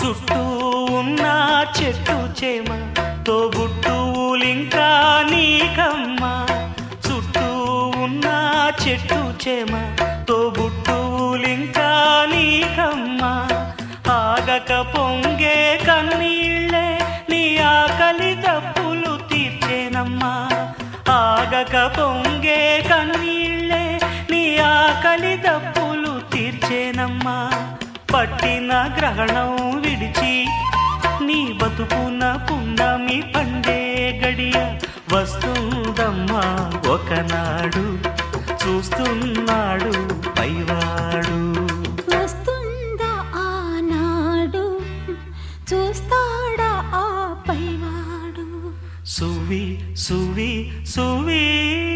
చుట్టూ ఉన్న చెట్టు చేమ తోబుట్టువులింకా నీకమ్మ. చుట్టూ ఉన్న చెట్టు చేమ తోబుట్టువులింకా నీకమ్మ. ఆగక పొంగే కన్నీళ్ళే నీ ఆకలి తప్పులు తీర్చేనమ్మా. ఆగక పొంగే కన్నీళ్ళే నీ ఆకలి తప్పులు తీర్చేనమ్మా. పట్టిన గ్రహణం విడిచి నీ బతుకున పున్నమి పండే గడియ వస్తుందమ్మా ఒకనాడు. చూస్తున్నాడు పైవాడు. వస్తుందా ఆనాడు? చూస్తాడా ఆ పైవాడు? సువి సువి సువి.